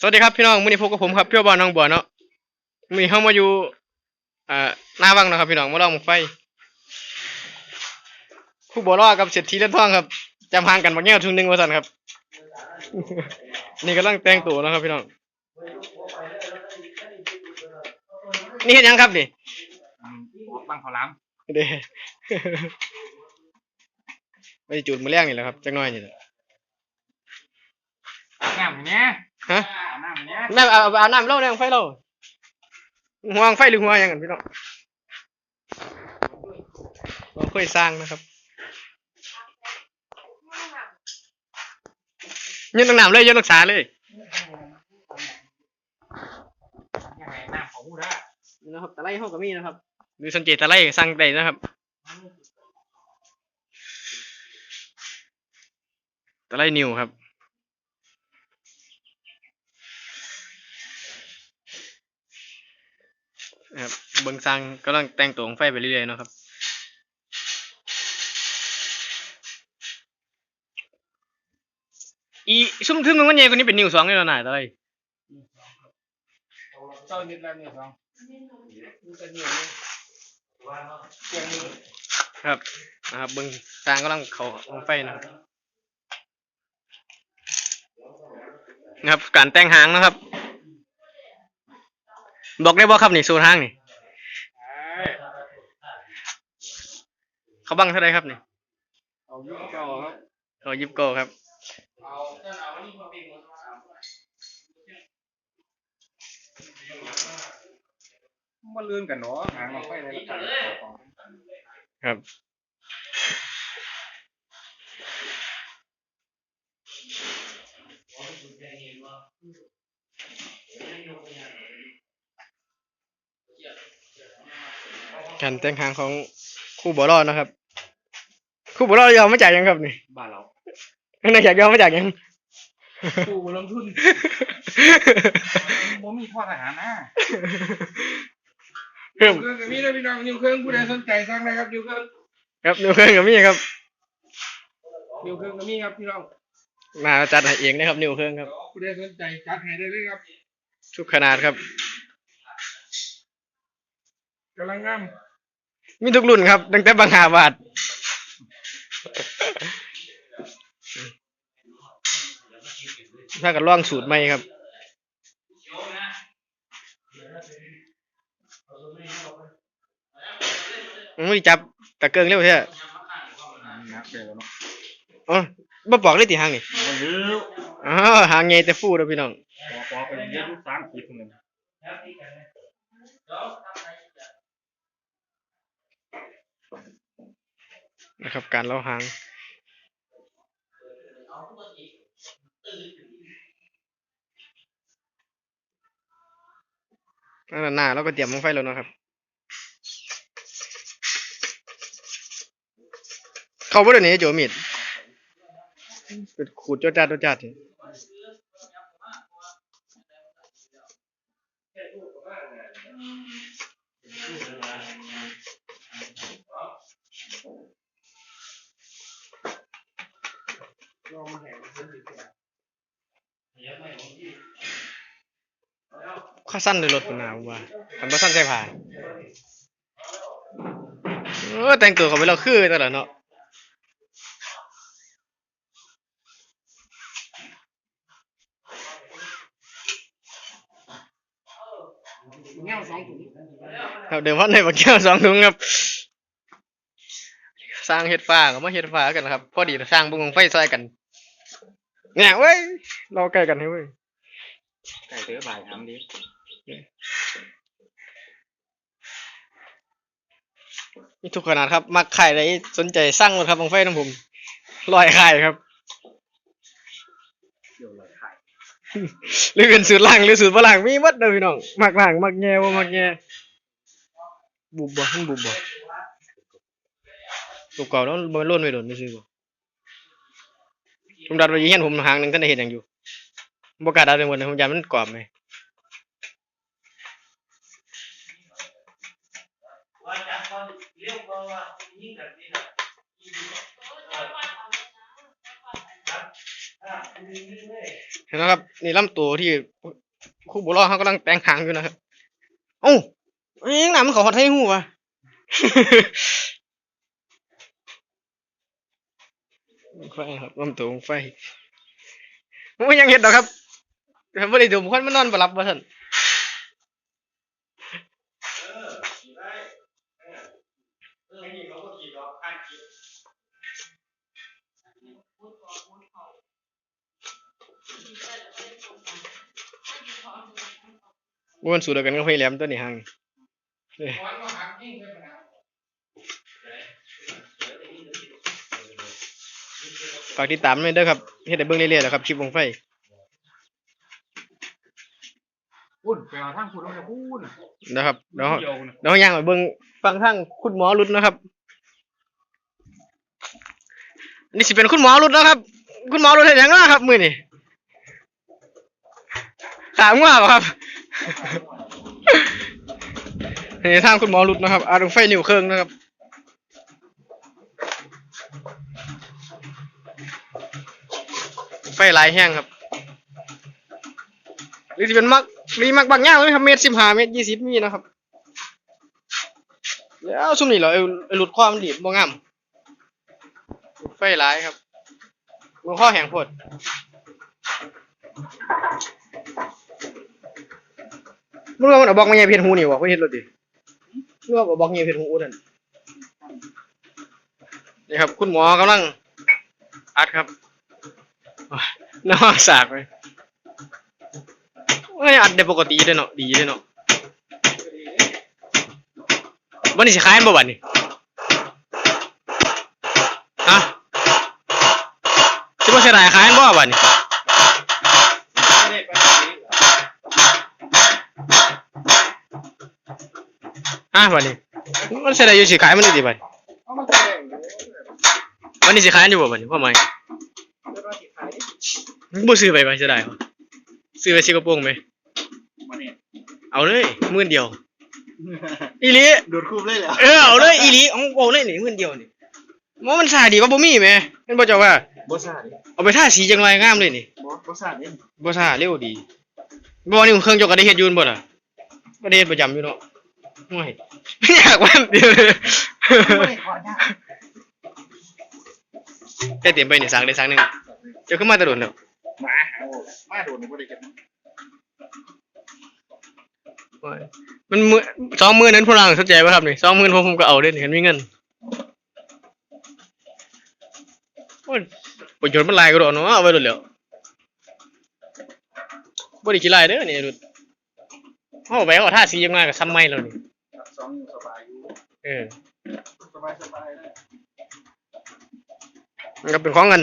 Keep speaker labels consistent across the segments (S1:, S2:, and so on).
S1: สวัสดีครับพี่น้องมื้อนี้พบกับผมครับพี่บอลน้องบัวเนาะมื้อนี้เฮามาอยู่อ่าหน้าวังเนาะครับพี่น้องมาลองไฟคู่บัวรอดกับเศรษฐีเล่นทองครับจำห่างกันบักแง่วทุงหนึงว่าซั่นครับ นี่กำลังแต่งตัวเนาะครับพี่น้อง นี่เฮ็ดหยังครับนี่
S2: บังเขาล้
S1: เด้ไปจุดมื้อแรงนี่แหละครับจักหน่อยนี่แหละำ
S2: น้ำอย่างเนี้ย
S1: ฮะ
S2: เอาน้ำอย่างเนี้ย
S1: น้ำเอาเอาเอาน้ำเล่าแรงไฟเราห่วงไฟหรือหัวหยังกันพี่น้องเราเคยสร้างนะครับยืนตรงน้ำเลยยืนรักษาเลย
S2: ยังไงน้ำของพูดได้
S1: นี่นะครับตะไลห้องก็มีนะครับดูสังเกตตะไลสร้างได้นะครับตะไลนิวครับ นะครับเบิ้งสร้างกำลังแต่งตัวของไฟไปเรื่อยๆเนาะครับอีซุ่มทึมมันใหญ่กว่านี้เป็นนิวสองเลยเนาะหน่าตะไล
S2: เจ้านิดแล้วเนี่ยสอง
S1: ครับนะครับเบิ้งสร้างกำลังเขาของไฟนะครับนะครับ การแต่งหางนะครับ บอกได้บ่ครับนี่สูตรหางนี่เขาบังเท่าไรครับนี่
S2: เอายุ่งเก่าครับ
S1: เขายิบโกครับ
S2: เอาเอานี่มาเป็นมาลื่นกันเนาะหางมาไฟในกระถาง
S1: ครับ การแต่งหางของคู่บอลอดนะครับ คู่บอลอดยอมมาจากยังครับนี่
S2: บ้านเรา
S1: ข้างในอยากยอมมาจากยัง
S2: ผู้ลงทุนผมมีพ่อทหารนะ
S1: เพิ่ม
S2: เครื่องกับมีนะพี่น้องนิวเครื่องผู้ใดสนใจสั่งได้ครับนิวเครื่อง
S1: ครับนิวเครื่องกับมี่ครับ
S2: นิวเครื่องกับมีครับพี่น้อง
S1: มาจัดให้เองนะครับนิวเครื่องครับ
S2: ผู้ใดสนใจจัดให้ได้เลยครับ
S1: ทุกขนาดครับ
S2: กำลังงาม
S1: มีทุกรุ่นครับ ตั้งแต่บางหาบาท ถ้ากันล่องสูตรใหม่ครับมันไม่จับตะเกิงเร็วใช่ไหม
S2: นะเปลี่ยนแล้วเนาะ
S1: อ๋อบ่บอกเลยติหางนี่
S2: ไม่รู้
S1: อ๋อหางไงแต่ฟูเด้อพี่น้อง
S2: พอพอเป็นเยอะสามขีดหนึ่ง
S1: นะครับ การเล่าหางนั่นหน้าเราก็เตรียมมังไฟแล้วนะครับ เขาบ่ได้หนี่โจมิดเป็นขูดจดจัดจดจัด ข้าสั้นเลยรถคุณนาว่าคันบ่สั้นใส่ผ่านเออแต่งตัวเขาไปแล้วคือต่ละเนาะ
S2: เงี้ยสองถุง
S1: ครับเดี๋ยววันในบักแก้วสองถุงครับ สร้างเฮ็ดฟ้าก็มาเฮ็ดฟ้ากันครับ พอดีสร้างบุงไฟซอยกันเนี่ยเว้ยรอใกล้กันให้เว้ย
S2: ไก่เต๋อบ่ายทำดิ
S1: นี่ทุกขนาดครับ มักไขายอะไรสนใจสร้างรถครับบังไฟน้ำผมลอยไขายครับ
S2: เรียวเลยขาย
S1: หรือเป็นสูตรล่างหรือสูตรฝรั่งมีหมดเลยพี่น้องมักล่างมักแง่บ่มักแง่บุบบ่มันบุบบ่บุบเก่าแล้วมันล่นไม่โดนไม่ซื้อบ่ผมดัดไว้อยี่เฮียนผมหางหนึ่งท่านได้เห็นอย่างอยู่บกาดัดเลยหมดเลยผมยามันกรอบไหม
S2: เเห็
S1: นไหมครับนี่ลำตัวที่คู่บุรอเขากำลังแต่งหางอยู่นะครับเอ้าเอ้ยหนามนเขาหอดให้หูวะไฟครับลำตัวไฟโอ้ยยังเห็นดอครับแต่บ่ได้ดูคนมันนอนบ่หลับบ่ท่าน บ่มันสูดเดียวกันก็ไฟแหลมตัวนี้ห่างเด้ฝากติดตามด้วยเด้อครับเฮ็ดให้เบิ่งเรื่อยๆแหล้วครับคลิปวงไฟ
S2: พูดไปเอาทางพูดต้องไปพูด
S1: นะครับเดี๋ยว
S2: เดียวนะ
S1: เดี๋ยวย่างไปเบิ่งฟังทางคุณหมอรุดนะครับ นี่สิเป็นคุณหมอรุดนะครับ คุณหมอรุดเห็นยังนะครับมือนี่ ถามว่าครับนี่ทางคุณหมอรุดนะครับอารงไฟนิ้วเครื่องนะครับไฟลายแห้งครับหรือสิเป็นมักมีมักบางอย่างเลยครับเมตรสิบห้าเมตรยี่สิบมีนะครับแล้วซุ่มนี่เหรอหลุดความดีบ่งามไฟลายครับมือข้อแห้งพด มึงว่ามันเอาบอกมาเงียเพชรหูนี่วะเพิ่เฮ็ดรถดิมึงว่าเอาบอกเงียเพชรหูนั่นนี่ครับ คุณหมอกำลัง อัดครับโอ้ยน่าสากเลยเอ้ยอัดได้ปกติเด้เนาะดีเด้เนาะวันนี้สิขายบ่บัดนี้ฮะสิบ่เสียดายขายบ่บัดนี้ ฮะบัดนี้มันเสียดายอยู่สิขายมันนี่ดิบัดนี้
S2: เอามาแข่ง
S1: วันนี้สิขายอยู่บ่บัดนี้พ่อใหม่บ่ซื้อไปไปเสียดายบ่ซื้อไปสิกระโปรงไหม
S2: มาเนี่ย
S1: เอาเลยหมื่นเดียวอีหลี
S2: ดูดคูบเลยเหรอ
S1: เออเอาเลยอีหลีเอาเอาเลยนี่หมื่นเดียวนี่ว่ามันสายดีกว่าบ่มีแหมแม่นบ่เจ้าว่า
S2: บอสซ่าดิ
S1: เอาไปทาสีจังไรงามเลยนี่
S2: บอสบอสซ่าดิ
S1: บ่ซ่าเร็วดีบ่นี่เครื่องเจกก็ได้เฮ็ดอยูนบ่ล่ะก็ได้เฮ็ดประจำอยู่เนาะ โอ้ยอยากมันเดียวเลย
S2: ไม่ขอนะ
S1: แค่เตรียมไปนี่สั่งได้สั่งหนึงเจ้าขึ้นมาแตะโดนแล้ว
S2: มาเอามาโดนนี่บ่ได้กัน
S1: โอ้ยมันมื้อสองมื้อนั้นพวกเราสนใจบ่ครับนี่สองมื้อผมผมก็เอาเด้นี่คันมีเงินโอ้ยประโยชน์มันหลายก็ดอกเนาะเอาไว้โดนแล้วบ่ได้ขี้ลายเด้อนี่ดุด เฮาไปเอาทาสีจังไงก็ซ้ำไม่แล้วนี่
S2: สองสบายอยู่
S1: เออ
S2: สบายสบายเลย
S1: ก็เป็นของกัน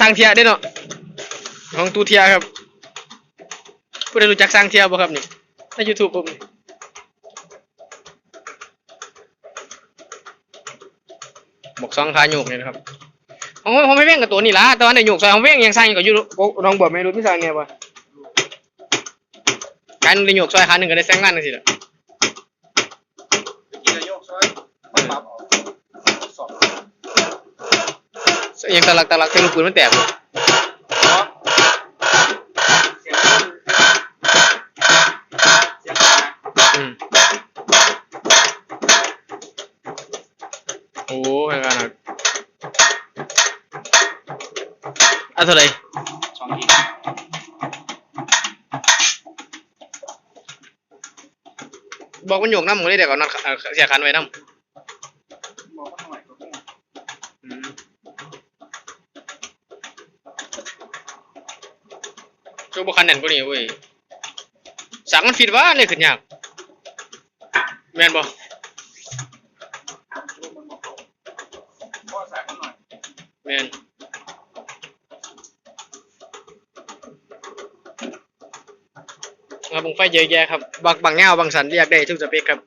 S1: สร้างเทียได้เนาะของตูเทียครับผู้ใดรู้จักสร้างเทียบ่ครับนี่ใน YouTube ผมนี่บอกสองขาโยกเนี่ยนะครับผมผมไม่เว้งกับตัวนี่ละต่ว่าในโยกใส่ของเว้งยังสร้างอยู่กับยู่โอ้น้องบอกไม่รู้พี่สร้างไงวะการในโยกซอยขาหนึ่งก็ได้แซงงานนั่นสิล่ะ
S2: กินแล้วโยกซอยมันปรับสอบ
S1: ยังตะลักตะลักเทลูกปืนมันแตกเลย
S2: เสียงเสียง
S1: อืมโอ้แพงขนาดอะเท่าไหร่
S2: สองที
S1: บอกมันโยกน้ำมันได้เดี๋ยวก่อนนัดเอ่อเสียคันไว้น้
S2: บอกว่าเท่าไหร่ก็คงำ
S1: อืมโจบคันแน่นกว่านี้เว้ยสั่งมันผิดว่าเลยขึ้นยากแม่นบ่
S2: พ่อใส่มันหน่อย
S1: แม่น ครับผมไฟเยอะแยะครับบางบางแนวบางสันเรียกได้ทุกสเปคครับ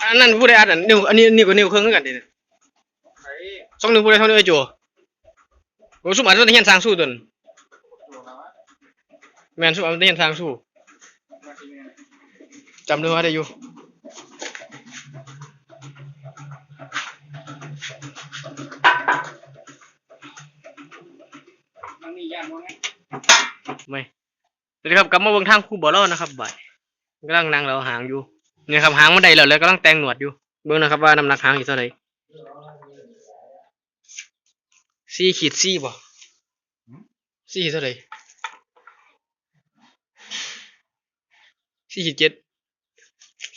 S1: อันนั้นผู้ใดอัดอันนิ้วอันนี้นิ้วกับนิ้วเครื่องกันดิสองนิ้วผู้ใดเท่านิ้วไอ้โจโอ้สุมอันมันเฮียนสร้างสู้ตนแมนสุมอันมันเฮียนสร้างสู้จำได้ว่าได้อยู่
S2: ย่างว่าไง
S1: ไม่สวัสดีครับกลับมาเบิ่งทางคู่บอเล่านะครับบ่ายกำลังนั่งเราหางอยู่เนี่ยครับหางมันได้แล้วเลยกำลังแต่งหนวดอยู่ เบิ่งนะครับว่าน้ำหนักหางอยู่เท่าไหร่สี่ขีดสี่บ่สี่เท่าไหร่สี่ขีดเจ็ด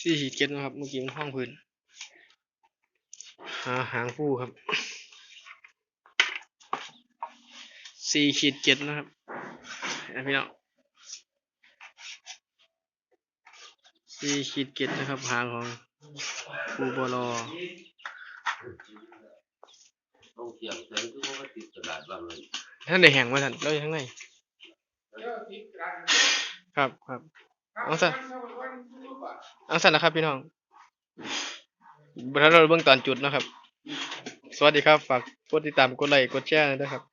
S1: สี่ขีดเจ็ดนะครับเมื่อกี้มันห้องพื้นหาหางผู้ครับ สี่ขีดเจ็ดนะครับนะพี่น้องสี่ขีดเจ็ดนะครับหางของปูบอลอ
S3: ต้องเสียงเสียงคือว่าติดกระดาษบ้างเลย
S1: ท่านได้แห่งมาท่านเราอยู่ข้างในครับครับเอาซะเอาซะนนะครับพี่น้องบัดเราเบิ่งตอนจุดนะครับ สวัสดีครับ ฝากกดติดตามกดไลค์กดแชร์ด้ครับ